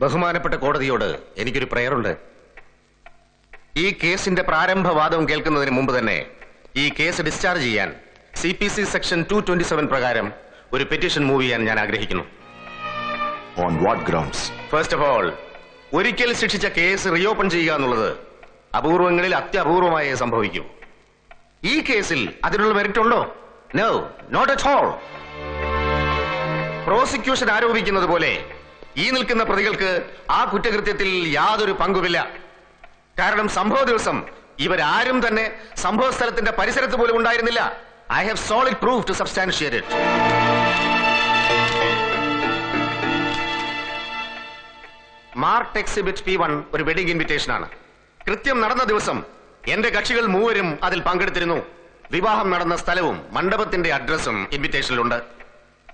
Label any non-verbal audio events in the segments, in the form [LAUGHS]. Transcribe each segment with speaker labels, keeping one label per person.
Speaker 1: ബഹുമാനപ്പെട്ട കോടതിയോട് എനിക്കൊരു പ്രയറുണ്ട്. ഈ കേസിന്റെ പ്രാരംഭവാദം കേൾക്കുന്നതിന് മുമ്പ് തന്നെ ഈ കേസ് ഡിസ്ചാർജ് ചെയ്യാൻ C P C section two twenty seven പ്രകാരം ഒരു പെറ്റീഷൻ മൂവ് ചെയ്യാൻ ഞാൻ ആഗ്രഹിക്കുന്നു.
Speaker 2: On what grounds
Speaker 1: first of all ഒരിക്കൽ ശിക്ഷിച്ച കേസ് റീഓപ്പൺ ചെയ്യുക എന്നുള്ളത് അപൂർവങ്ങളിൽ അത്യപൂർവമായേ സംഭവിക്കൂ. ഈ കേസിൽ അതിനുള്ള മെറിറ്റ് ഉണ്ടോ? No not at all prosecution ആരോപിക്കുന്നത് പോലെ ഈ നിൽക്കുന്ന പ്രതികൾക്ക് ആ കുറ്റകൃത്യത്തിൽ യാതൊരു പങ്കുമില്ല. കാരണം സംഭവ ദിവസം ഇവരാരും തന്നെ സംഭവ സ്ഥലത്തിന്റെ പരിസരത്ത് പോലും ഉണ്ടായിരുന്നില്ല. I have solid proof to substantiate mark exhibit P one ഒരു വെഡിംഗ് ഇൻവിറ്റേഷൻ ആണ്. കൃത്യം നടന്ന ദിവസം എന്റെ കക്ഷികൾ മൂവരും അതിൽ പങ്കെടുത്തിരുന്നു. വിവാഹം നടന്ന സ്ഥലവും മണ്ഡപത്തിന്റെ അഡ്രസ്സും ഇൻവിറ്റേഷനിലുണ്ട്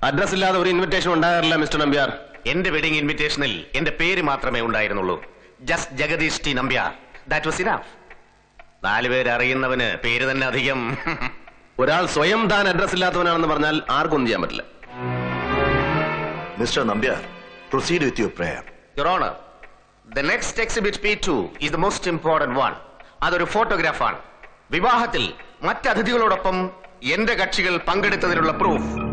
Speaker 3: അഡ്രസ് ഇല്ലാതെ ഒരു ഇൻവിറ്റേഷൻ ഉണ്ടാകാറില്ല മിസ്റ്റർ നമ്പ്യാർ.
Speaker 1: എന്റെ വെഡിങ് ഇൻവിറ്റേഷനിൽ എന്റെ പേര് മാത്രമേ ഉണ്ടായിരുന്നുള്ളൂ. Just Jagadish T Nambiar that was enough നാലുപേര് അറിയുന്നവന് പേര് തന്നെ അധികം. [LAUGHS]
Speaker 3: ഒരാൾ സ്വയം താൻ അഡ്രസ് ഇല്ലാത്തവനാണെന്ന് പറഞ്ഞാൽ ആർക്കൊന്നും ചെയ്യാൻ പറ്റില്ല.
Speaker 2: Mister Nambiar proceed with your prayer
Speaker 1: your honour the next exhibit P two is the most important one അതൊരു ഫോട്ടോഗ്രാഫാണ് വിവാഹത്തിൽ മറ്റതിഥികളോടൊപ്പം എന്റെ കക്ഷികൾ പങ്കെടുത്തതിനുള്ള പ്രൂഫ്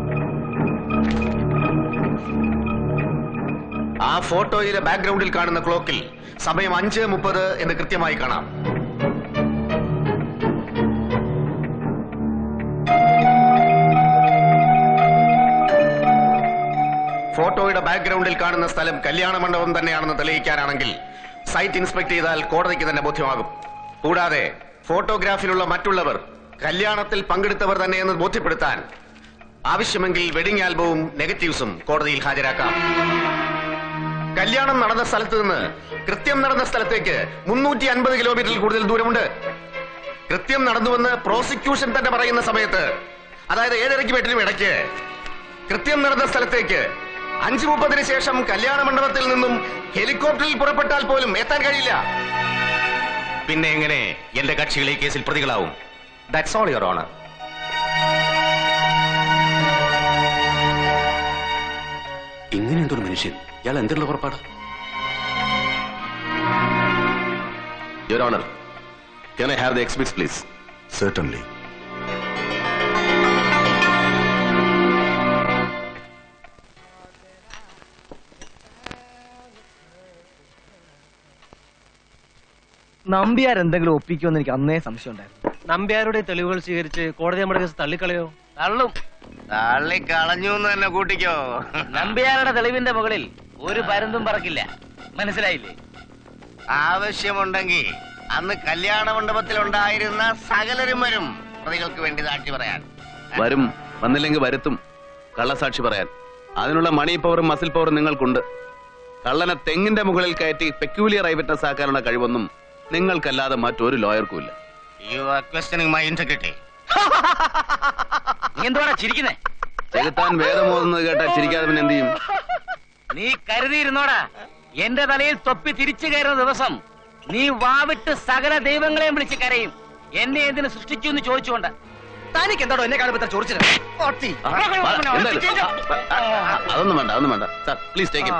Speaker 1: ആ ഫോട്ടോയിലെ ബാക്ക്ഗ്രൗണ്ടിൽ കാണുന്ന ക്ലോക്കിൽ സമയം അഞ്ച് മുപ്പത് എന്ന് കൃത്യമായി കാണാം. ഫോട്ടോയുടെ ബാക്ക്ഗ്രൗണ്ടിൽ കാണുന്ന സ്ഥലം കല്യാണ മണ്ഡപം തന്നെയാണെന്ന് തെളിയിക്കാനാണെങ്കിൽ സൈറ്റ് ഇൻസ്പെക്ട് ചെയ്താൽ കോടതിക്ക് തന്നെ ബോധ്യമാകും. കൂടാതെ ഫോട്ടോഗ്രാഫിലുള്ള മറ്റുള്ളവർ കല്യാണത്തിൽ പങ്കെടുത്തവർ തന്നെയെന്ന് ബോധ്യപ്പെടുത്താൻ ആവശ്യമെങ്കിൽ വെഡിംഗ് ആൽബവും നെഗറ്റീവ്സും കോടതിയിൽ ഹാജരാക്കാം. കല്യാണം നടന്ന സ്ഥലത്ത് നിന്ന് കൃത്യം നടന്ന സ്ഥലത്തേക്ക് മുന്നൂറ്റി അൻപത് കിലോമീറ്ററിൽ കൂടുതൽ ദൂരമുണ്ട്. കൃത്യം നടന്നുവെന്ന് പ്രോസിക്യൂഷൻ തന്നെ പറയുന്ന സമയത്ത് അതായത് ഏഴരയ്ക്ക് വീട്ടിലും ഇടയ്ക്ക് കൃത്യം നടന്ന സ്ഥലത്തേക്ക് അഞ്ചു മുപ്പതിന് ശേഷം കല്യാണ മണ്ഡപത്തിൽ നിന്നും ഹെലികോപ്റ്ററിൽ പുറപ്പെട്ടാൽ പോലും എത്താൻ കഴിയില്ല. പിന്നെ എങ്ങനെ? എന്റെ കക്ഷികൾ ഈ കേസിൽ പ്രതികളാവും. ദാറ്റ്സ് ഓൾ യുവർ ഓണർ
Speaker 4: ഇങ്ങനെ എന്തൊരു മനുഷ്യൻ? ഇയാൾ എന്തുള്ള പുറപ്പാട്?
Speaker 3: Your honour can I have the exhibits please.
Speaker 5: Nambiar എന്തെങ്കിലും ഒപ്പിക്കുമെന്ന് എനിക്ക് അന്നേ സംശയം ഉണ്ടായിരുന്നു
Speaker 6: നമ്പ്യാരുടെ തെളിവുകൾ സ്വീകരിച്ച് കോടതി നമ്മുടെ കേസ് തള്ളിക്കളയോ?
Speaker 7: തള്ളും. തള്ളിക്കളഞ്ഞു എന്ന് തന്നെ കൂട്ടിക്കോ.
Speaker 8: നമ്പിയാരുടെ തെളിവിന്റെ മുകളിൽ ഒരു പരുന്തും പറക്കില്ല. മനസ്സിലായില്ലേ?
Speaker 7: ആവശ്യമുണ്ടെങ്കിൽ അന്ന് കല്യാണ മണ്ഡപത്തിൽ ഉണ്ടായിരുന്ന സകലരും വരും. പ്രതികൾക്ക് വേണ്ടി സാക്ഷി പറയാൻ.
Speaker 3: വരും വന്നില്ലെങ്കിൽ വരുത്തും. കള്ളസാക്ഷി പറയാൻ. അതിനുള്ള മണി പവറും മസിൽ പവറും നിങ്ങൾക്കുണ്ട്. കള്ളനെ തെങ്ങിന്റെ മുകളിൽ കയറ്റി പെക്യൂലിയർ ഐ വിറ്റ്നസ് ആക്കാനുള്ള കഴിവൊന്നും നിങ്ങൾക്കല്ലാതെ മറ്റൊരു ലോയർക്കും ഇല്ല.
Speaker 7: You are questioning my integrity
Speaker 8: നീ എന്തുവാടാ ചിരിക്കുന്നേ
Speaker 3: ചെകുത്താൻ വേദമോതുന്നത് കേട്ടാൽ ചിരിക്കാതെ പിന്നെ എന്ത് ചെയ്യും
Speaker 8: നീ കരുതിയിരുന്നോടാ എന്റെ തലയിൽ തൊപ്പി തിരിച്ചു കയറുന്ന ദിവസം നീ വാവിട്ട് സകല ദൈവങ്ങളെയും വിളിച്ച് കരയും എന്നെ എന്തിനു സൃഷ്ടിച്ചു എന്ന് ചോദിച്ചുകൊണ്ട്
Speaker 5: തനിക്ക് എന്താടോ എന്നെ കാണുമ്പോ
Speaker 3: ചോദിച്ചത്. എന്തായാലും, ആ, ആ, അതൊന്നും വേണ്ട അതൊന്നും വേണ്ട സാർ പ്ലീസ് ടേക്ക്
Speaker 5: ആ.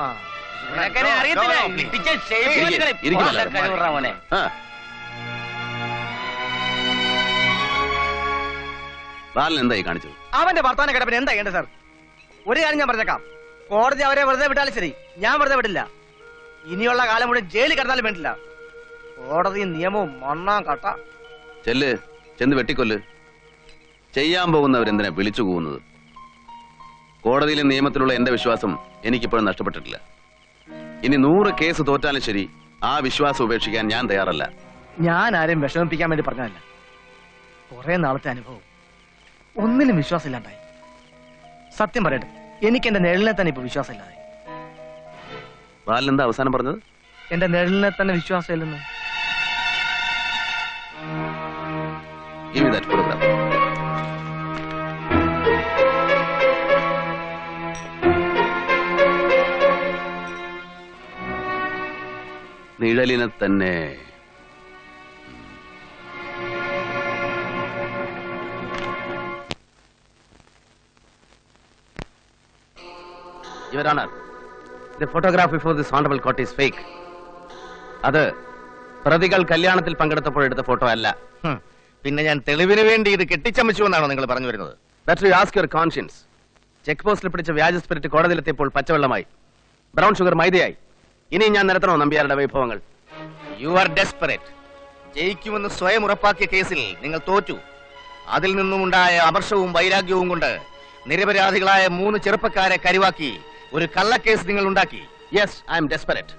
Speaker 3: ഇരിക്ക്,
Speaker 8: കളികളെ
Speaker 3: ഇരിക്ക്
Speaker 8: കൊല്ല
Speaker 3: മലയാളം. ബാലൻ എന്തായി കാണിച്ചത്?
Speaker 5: അവന്റെ വർത്താനം കിടപ്പിന് എന്താ ചെയ്യേണ്ടത് സാർ? ഒരു കാര്യം ഞാൻ പറഞ്ഞേക്കാം. കോടതി അവരെ വെറുതെ വിട്ടാലും ശരി. ഞാൻ വെറുതെ വിടില്ല. ഇനിയുള്ള കാലം മുഴുവൻ ജയിലിൽ കിടന്നാലും വേണ്ടില്ല. കോടതി നിയമവും മണ്ണാം കട്ട.
Speaker 3: ചെല്ല് ചെന്ന് വെട്ടിക്കൊല്ല്. ചെയ്യാൻ പോകുന്നവരെന്തിനാ വിളിച്ചു പോകുന്നത് കോടതിയിലെ നിയമത്തിലുള്ള എന്റെ വിശ്വാസം എനിക്കിപ്പോഴും നഷ്ടപ്പെട്ടിട്ടില്ല. ഇനി നൂറ് കേസ് തോറ്റാലും ശരി ആ വിശ്വാസം ഉപേക്ഷിക്കാൻ ഞാൻ തയ്യാറല്ല.
Speaker 5: ഞാൻ ആരെയും വിഷമിപ്പിക്കാൻ വേണ്ടി പറഞ്ഞതല്ല. കുറെ നാളത്തെ അനുഭവം. ഒന്നിനും വിശ്വാസമില്ലാണ്ടായി സത്യം പറയട്ടെ എനിക്ക് എന്റെ നിഴലിനെ തന്നെ ഇപ്പൊ
Speaker 3: വിശ്വാസമില്ലാതെ ബാലെന്താ അവസാനം പറഞ്ഞത്?
Speaker 5: എന്റെ നിഴലിനെ തന്നെ വിശ്വാസമില്ലെന്ന്.
Speaker 3: Give me that photograph. നിഴലിനെ തന്നെ your Honor, the photograph before this honorable court is fake. അത് പ്രതികൾ കല്യാണത്തിൽ പങ്കെടുത്തപ്പോൾ എടുത്ത ഫോട്ടോ അല്ല.
Speaker 7: പിന്നെ ഞാൻ തെളിവിന് വേണ്ടി ഇത് കെട്ടിച്ചമച്ചു എന്നാണോ നിങ്ങൾ പറഞ്ഞു വരുന്നത്?
Speaker 3: That you ask your conscience check പോസ്റ്റിൽ പിടിച്ച വ്യാജ സ്പിരിറ്റ് കോടതിയിലെത്തിയപ്പോൾ പച്ചവെള്ളമായി. ബ്രൗൺ ഷുഗർ മൈദയായി. ഇനി ഞാൻ നിരത്തണോ നമ്പ്യാരുടെ വൈഭവങ്ങൾ?
Speaker 7: യു ആർ ഡെസ്പെറേറ്റ് ജയിക്കുമെന്ന് സ്വയം ഉറപ്പാക്കിയ കേസിൽ നിങ്ങൾ തോറ്റു. അതിൽ നിന്നുമുണ്ടായ അമർഷവും വൈരാഗ്യവും കൊണ്ട് നിരപരാധികളായ മൂന്ന് ചെറുപ്പക്കാരെ കരുവാക്കി ഒരു കള്ളക്കേസ് നിങ്ങൾ ഉണ്ടാക്കി.
Speaker 3: യെസ് ഐ എം ഡെസ്പെറേറ്റ്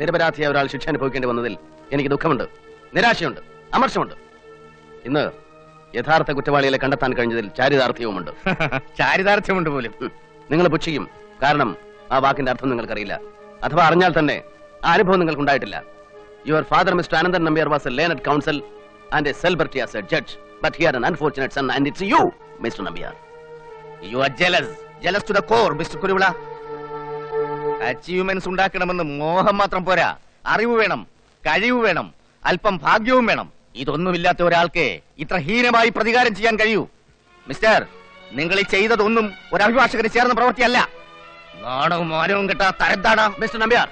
Speaker 3: നിരപരാധിയായ ഒരാൾ ശിക്ഷ അനുഭവിക്കേണ്ടി വന്നതിൽ എനിക്ക് ദുഃഖമുണ്ട്. നിരാശയുണ്ട്. അമർഷമുണ്ട്. ഇന്ന് യഥാർത്ഥ കുറ്റവാളികളെ കണ്ടെത്താൻ കഴിഞ്ഞതിൽ ചാരിതാർത്ഥ്യവുമുണ്ട്. [LAUGHS]
Speaker 7: ചാരിതാർത്ഥ്യമുണ്ട് പോലും.
Speaker 3: നിങ്ങൾ പുച്ഛിക്കും. കാരണം ആ വാക്കിന്റെ അർത്ഥം നിങ്ങൾക്കറിയില്ല. അഥവാ അറിഞ്ഞാൽ തന്നെ ആ അനുഭവം നിങ്ങൾക്ക് ഉണ്ടായിട്ടില്ല your father mister Ananthan Nambiar was a learned counsel and a celebrity as a judge but here an unfortunate son and it's you mister Nambiar
Speaker 7: you are jealous jealous to the core mister Kuruvila achievements ഉണ്ടാക്കണമെന്ന് മോഹം മാത്രം പോരാ. അറിവ് വേണം കഴിവ് വേണം അല്പം ഭാഗ്യവും വേണം. ഇതൊന്നുമില്ലാത്ത ഒരാൾക്ക് ഇത്ര ഹീനമായി പ്രതികാരം ചെയ്യാൻ കഴിയൂ. മിസ്റ്റർ നിങ്ങൾ ഈ ചെയ്തതൊന്നും ഒരു അഭിഭാഷകന് ചേർന്ന പ്രവൃത്തിയല്ല. നാണവും മാനവും കിട്ടാ തരത്താണ്
Speaker 3: mister Nambiar.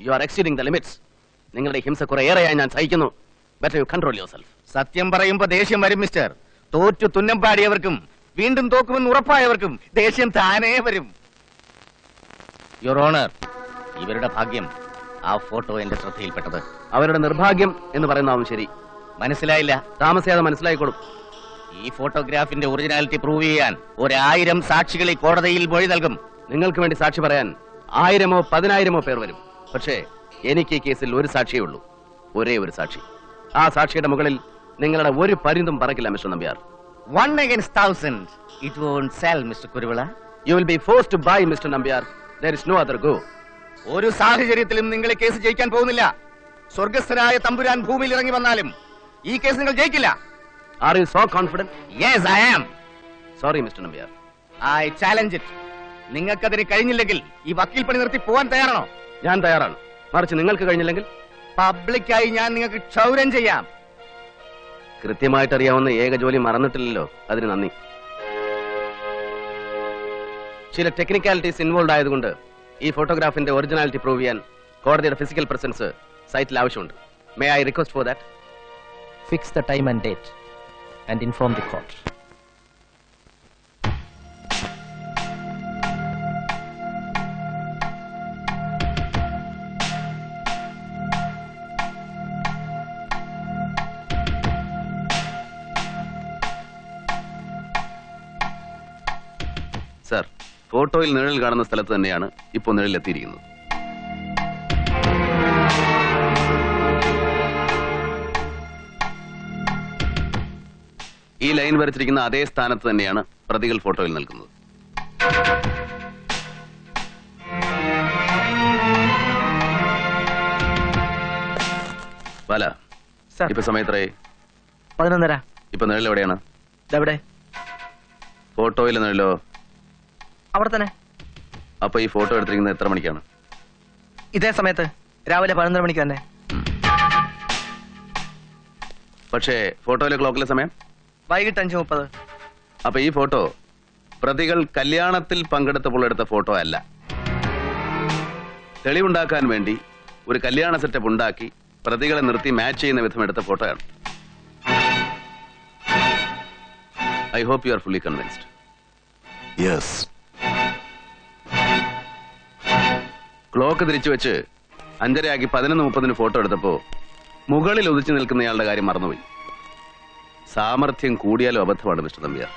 Speaker 3: You are exceeding the limits നിങ്ങളുടെ ഹിംസ കുറെ ഏറെയായി ഞാൻ സഹിക്കുന്നു. Better you control yourself
Speaker 7: സത്യം പറയുമ്പോ ദേഷ്യം വരും മിസ്റ്റർ. തോറ്റു തുന്നം പാടിയവർക്കും വീണ്ടും തോക്കുമെന്ന് ഉറപ്പായവർക്കും ദേഷ്യം താനേ വരും. യുവർ ഓണർ ഇവരുടെ ഭാഗ്യം ആ ഫോട്ടോ എന്റെ ശ്രദ്ധയിൽപ്പെട്ടത്.
Speaker 3: അവരുടെ നിർഭാഗ്യം എന്ന് പറയുന്നതാവും ശരി.
Speaker 7: മനസ്സിലായില്ല?
Speaker 3: താമസിയാതെ മനസ്സിലായിക്കോളും.
Speaker 7: ഈ ഫോട്ടോഗ്രാഫിന്റെ ഒറിജിനാലിറ്റി പ്രൂവ് ചെയ്യാൻ ഒരായിരം സാക്ഷികളെ ഈ കോടതിയിൽ മൊഴി നൽകും.
Speaker 3: നിങ്ങൾക്ക് വേണ്ടി സാക്ഷി പറയാൻ ആയിരമോ പതിനായിരമോ പേർ വരും. പക്ഷേ എനിക്ക് ഈ കേസിൽ ഒരു സാക്ഷിയേ ഉള്ളൂ. ഒരേ ഒരു സാക്ഷി. ആ സാക്ഷിയുടെ മുകളിൽ നിങ്ങളുടെ ഒരു പരിന്തും പറക്കില്ല mister Nambiar.
Speaker 7: One against thousand it won't sell mister Kuruvila.
Speaker 3: You will be force to buy mister Nambiar. No other go
Speaker 7: ഒരു സാഹചര്യത്തിലും നിങ്ങളെ കേസ് ജയിക്കാൻ പോകുന്നില്ല. സ്വർഗസ്ഥനായ തമ്പുരാൻ ഭൂമിയിൽ ഇറങ്ങി വന്നാലും ഈ കേസ് നിങ്ങൾ ജയിക്കില്ല.
Speaker 3: Are you so confident
Speaker 7: yes I am
Speaker 3: sorry mister Nambiar
Speaker 7: I challenge it നിങ്ങൾക്കതിന് കഴിഞ്ഞില്ലെങ്കിൽ ഈ വക്കീൽ പണി നിർത്തി പോവാൻ തയ്യാറാണോ?
Speaker 3: ഞാൻ തയ്യാറാണ്. മറിച്ച് നിങ്ങൾക്ക് കഴിഞ്ഞില്ലെങ്കിൽ?
Speaker 7: പബ്ലിക്കായി ഞാൻ നിങ്ങൾക്ക് ക്ഷൗരം ചെയ്യാം.
Speaker 3: കൃത്യമായിട്ട് അറിയാവുന്ന ഏക ജോലി മറന്നിട്ടില്ലല്ലോ. അതിന് നന്ദി. ചില ടെക്നിക്കാലിറ്റീസ് ഇൻവോൾവ് ആയതുകൊണ്ട് ഈ ഫോട്ടോഗ്രാഫിന്റെ ഒറിജിനാലിറ്റി പ്രൂവ് ചെയ്യാൻ കോടതിയുടെ ഫിസിക്കൽ പ്രസൻസ് സൈറ്റിൽ ആവശ്യമുണ്ട് may I request for that
Speaker 9: fix the time and date and inform the court.
Speaker 3: ഫോട്ടോയിൽ നിഴൽ കാണുന്ന സ്ഥലത്ത് തന്നെയാണ് ഇപ്പോൾ നിഴലിലെത്തിയിരിക്കുന്നത്. ഈ ലൈൻ വരച്ചിരിക്കുന്ന അതേ സ്ഥാനത്ത് തന്നെയാണ് പ്രതികൾ ഫോട്ടോയിൽ നിൽക്കുന്നത്. ബാല ഇപ്പൊ സമയത്രേ
Speaker 5: പതിനൊന്നര.
Speaker 3: ഇപ്പൊ നിഴൽ എവിടെയാണ്? ഫോട്ടോയിൽ നിഴലോ?
Speaker 5: അവിടെ തന്നെ
Speaker 3: അപ്പൊ ഈ ഫോട്ടോ എടുത്തിരിക്കുന്നത് എത്ര മണിക്കാണ്?
Speaker 5: ഇതേ സമയത്ത് രാവിലെ പതിനൊന്നര മണിക്ക് തന്നെ.
Speaker 3: പക്ഷേ ഫോട്ടോയിലെ ക്ലോക്കിലെ സമയം?
Speaker 5: വൈകിട്ട് അഞ്ചു മുപ്പത്.
Speaker 3: അപ്പൊ ഈ ഫോട്ടോ പ്രതികൾ കല്യാണത്തിൽ പങ്കെടുത്തപ്പോൾ എടുത്ത ഫോട്ടോ അല്ല. തെളിവുണ്ടാക്കാൻ വേണ്ടി ഒരു കല്യാണ സെറ്റപ്പ് ഉണ്ടാക്കി പ്രതികളെ നിർത്തി മാച്ച് ചെയ്യുന്ന വിധം എടുത്ത ഫോട്ടോയാണ്. I hope you are fully convinced.
Speaker 2: Yes.
Speaker 3: Clock തിരിച്ചു വെച്ച് അഞ്ചരയാക്കി പതിനൊന്ന് മുപ്പതിന് ഫോട്ടോ എടുത്തപ്പോ മുകളിൽ ഉദിച്ചു നിൽക്കുന്നയാളുടെ കാര്യം മറന്നുപോയി. സാമർഥ്യം കൂടിയാലും അബദ്ധമാണ് മിസ്റ്റർ തമ്പിയാർ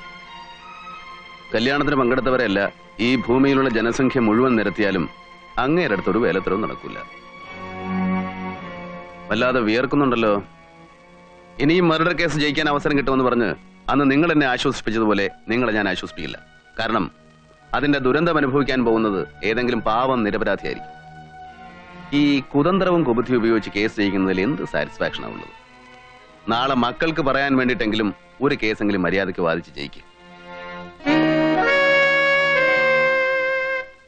Speaker 3: കല്യാണത്തിന് പങ്കെടുത്തവരെയല്ല ഈ ഭൂമിയിലുള്ള ജനസംഖ്യ മുഴുവൻ നിരത്തിയാലും അങ്ങേരടുത്തൊരു വേലത്തരവും നടക്കില്ല വല്ലാതെ വിയർക്കുന്നുണ്ടല്ലോ. ഇനിയും മർഡർ കേസ് ജയിക്കാൻ അവസരം കിട്ടുമെന്ന് പറഞ്ഞ് അന്ന് നിങ്ങൾ എന്നെ ആശ്വസിപ്പിച്ചതുപോലെ നിങ്ങളെ ഞാൻ ആശ്വസിപ്പിക്കില്ല. കാരണം അതിന്റെ ദുരന്തം അനുഭവിക്കാൻ പോകുന്നത് ഏതെങ്കിലും പാവം നിരപരാധിയായിരിക്കും. ഈ കുതന്ത്രവും കുബുദ്ധി ഉപയോഗിച്ച് കേസ് ജയിക്കുന്നതിൽ എന്ത് സാറ്റിസ്ഫാക്ഷൻ ഉള്ളത് നാളെ മക്കൾക്ക് പറയാൻ വേണ്ടിയിട്ടെങ്കിലും ഒരു കേസെങ്കിലും മര്യാദയ്ക്ക് വാദിച്ച് ജയിക്കും.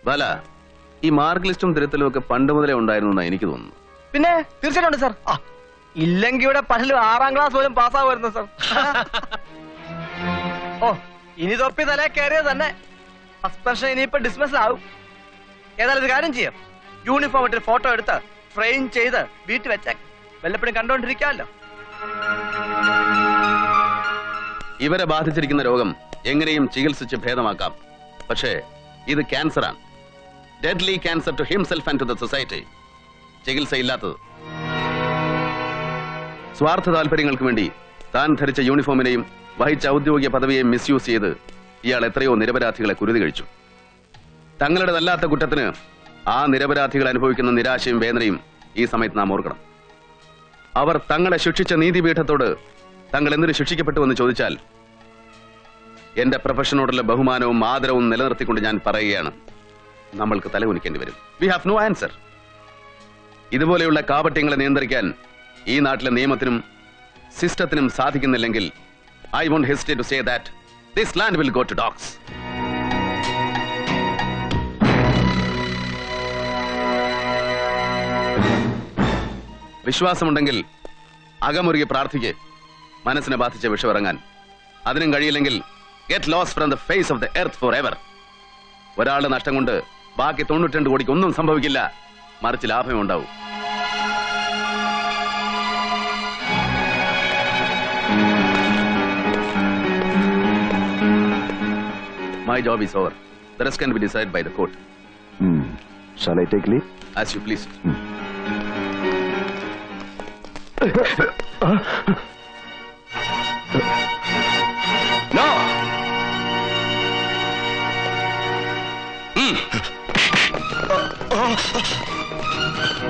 Speaker 3: ബാല ഈ മാർക്ക് ലിസ്റ്റും തിരുത്തലും ഒക്കെ പണ്ട് മുതലേ ഉണ്ടായിരുന്നു എന്നാണ് എനിക്ക് തോന്നുന്നു.
Speaker 5: പിന്നെ തീർച്ചയായിട്ടും സാർ. ഇല്ലെങ്കിൽ ഇവിടെ പലരും ആറാം ക്ലാസ് പോലും പാസ്സാവുമായിരുന്നു സാർ. [LAUGHS] ഓ ഇനി തൊപ്പി തലേ കയറിയത് തന്നെ. സസ്പെൻഷൻ ഇനിയിപ്പോ ഡിസ്മിസ് ആവും. ഏതായാലും ഒരു കാര്യം ചെയ്യാം. യൂണിഫോം ഇട്ട് ഫോട്ടോ എടുത്ത് ഫ്രെയിം ചെയ്ത് വീട്ടിൽ വെച്ച വല്ലപ്പോഴും കണ്ടോണ്ടിരിക്കാമല്ലോ.
Speaker 3: ഇവരെ ബാധിച്ചിരിക്കുന്ന രോഗം എങ്ങനെയും ചികിത്സിച്ച് ഭേദമാക്കാം. പക്ഷേ ഇത് ക്യാൻസറാണ്. Deadly cancer to himself and to the society ചികിത്സയില്ലാത്തത്. സ്വാർത്ഥ താല്പര്യങ്ങൾക്ക് വേണ്ടി താൻ ധരിച്ച യൂണിഫോമിനെയും വഹിച്ച ഔദ്യോഗിക പദവിയെയും മിസ്യൂസ് ചെയ്ത് ഇയാൾ എത്രയോ നിരപരാധികളെ കുരുതി കഴിച്ചു. തങ്ങളുടെ നല്ലാത്ത കുറ്റത്തിന് ആ നിരപരാധികൾ അനുഭവിക്കുന്ന നിരാശയും വേദനയും ഈ സമയത്ത് നാം ഓർക്കണം. അവർ തങ്ങളെ ശിക്ഷിച്ച നീതിപീഠത്തോട് തങ്ങൾ എന്തിനു ശിക്ഷിക്കപ്പെട്ടുവെന്ന് ചോദിച്ചാൽ എന്റെ പ്രൊഫഷനോടുള്ള ബഹുമാനവും ആദരവും നിലനിർത്തിക്കൊണ്ട് ഞാൻ പറയുകയാണ് നമ്മൾക്ക് തലകുനിക്കേണ്ടി വരും. വി ഹാവ് നോ ആൻസർ ഇതുപോലെയുള്ള കാപട്യങ്ങളെ നിയന്ത്രിക്കാൻ ഈ നാട്ടിലെ നിയമത്തിനും സിസ്റ്റത്തിനും സാധിക്കുന്നില്ലെങ്കിൽ I won't hesitate to say that this land will go to dogs വിശ്വാസമുണ്ടെങ്കിൽ അകമുറുകി പ്രാർത്ഥിക്ക്. മനസ്സിനെ ബാധിച്ച വിഷമിറങ്ങാൻ. അതിനും കഴിയില്ലെങ്കിൽ get lost from the face of the earth forever ഒരാളുടെ നഷ്ടം കൊണ്ട് ബാക്കി തൊണ്ണൂറ്റിരണ്ട് കോടിക്ക് ഒന്നും സംഭവിക്കില്ല. മറിച്ച് ലാഭമേ ഉണ്ടാവൂ my job is over. The rest can be decided by the court.
Speaker 2: Hmm. Shall I take leave?
Speaker 4: As you please. Hmm.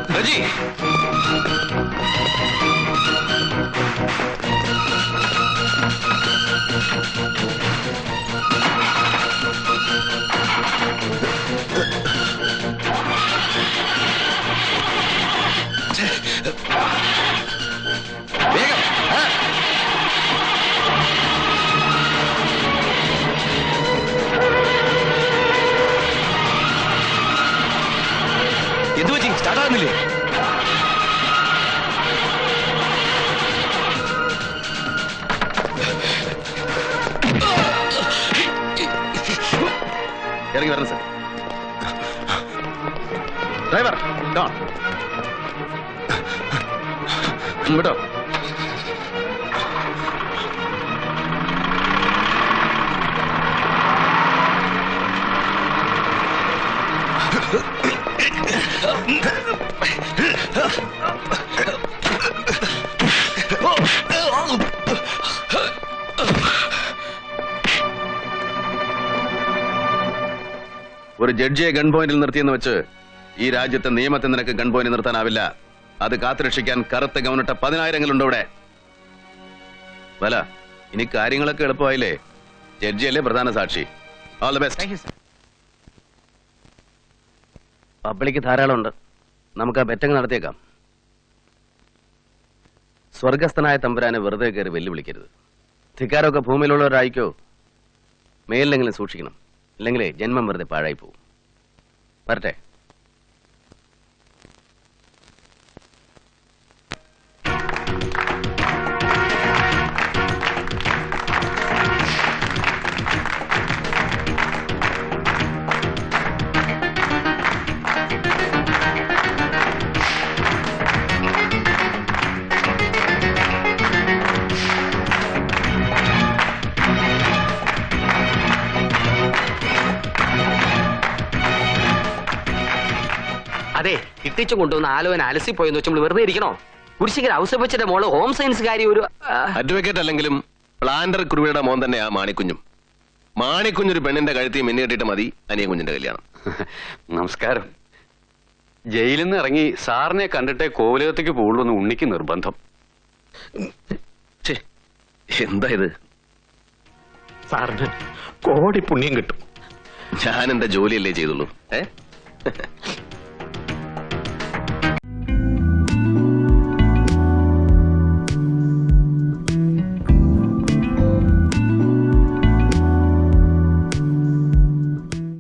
Speaker 4: Raji!
Speaker 3: ഇറങ്ങി വരണം സാർ. ഡ്രൈവർ ഡോൺ വിട്ടോ. [LAUGHS] ഒരു ജഡ്ജിയെ ഗൺ പോയിന്റിൽ നിർത്തിയെന്ന് വെച്ച് ഈ രാജ്യത്തെ നിയമത്തെ നിനക്ക് ഗൺ പോയിന്റ് നിർത്താനാവില്ല. അത് കാത്തുരക്ഷിക്കാൻ കറുത്ത ഗവനിട്ട പതിനായിരങ്ങളുണ്ട് ഇവിടെ. വല ഇനി കാര്യങ്ങളൊക്കെ എളുപ്പമായില്ലേ? ജഡ്ജിയല്ലേ പ്രധാന സാക്ഷി. ഓൾ ദ ബെസ്റ്റ് പബ്ലിക് ധാരാളം ഉണ്ട് നമുക്ക് ആ ബെറ്റങ്ങ് നടത്തിയേക്കാം. സ്വർഗസ്ഥനായ തമ്പുരാനെ വെറുതെ കയറി വെല്ലുവിളിക്കരുത്. ധിക്കാരമൊക്കെ ഭൂമിയിലുള്ളവരായിക്കോ? മേലിലെങ്കിലും സൂക്ഷിക്കണം. ഇല്ലെങ്കിൽ ജന്മം വെറുതെ പാഴായി പോകും വരട്ടെ.
Speaker 8: അതെ കൊണ്ടുവന്ന ആലോചന അലസി പോയെന്ന് വെച്ച് നമ്മൾ വെറുതെ ഇരിക്കണോ? കുരിശിക്കൽ ഔസപ്പച്ചന്റെ മോൾ ഹോം സയൻസ് കാര്യം ഒരു
Speaker 1: അഡ്വക്കേറ്റ് അല്ലെങ്കിലും പ്ലാന്റർ കുരുവിയുടെ മോൻ തന്നെ ആ മാണിക്കുഞ്ഞും. മാണിക്കുഞ്ഞൊരു പെണ്ണിന്റെ കഴുത്തി മിന്നി കെട്ടിട്ട് മതി അനിയ കുഞ്ഞിന്റെ കല്യാണം. [LAUGHS]
Speaker 4: നമസ്കാരം. ജയിലിൽ നിന്ന് ഇറങ്ങി സാറിനെ കണ്ടിട്ടേ കോവിലകത്തേക്ക് പോകുള്ളൂ എന്ന് ഉണ്ണിക്ക് നിർബന്ധം.
Speaker 1: ഛേ, എന്താ ഇത്?
Speaker 4: സാറിന് കോടി പുണ്യം കിട്ടും.
Speaker 1: ഞാൻ എന്റെ ജോലിയല്ലേ ചെയ്തുള്ളൂ ഏ? [LAUGHS]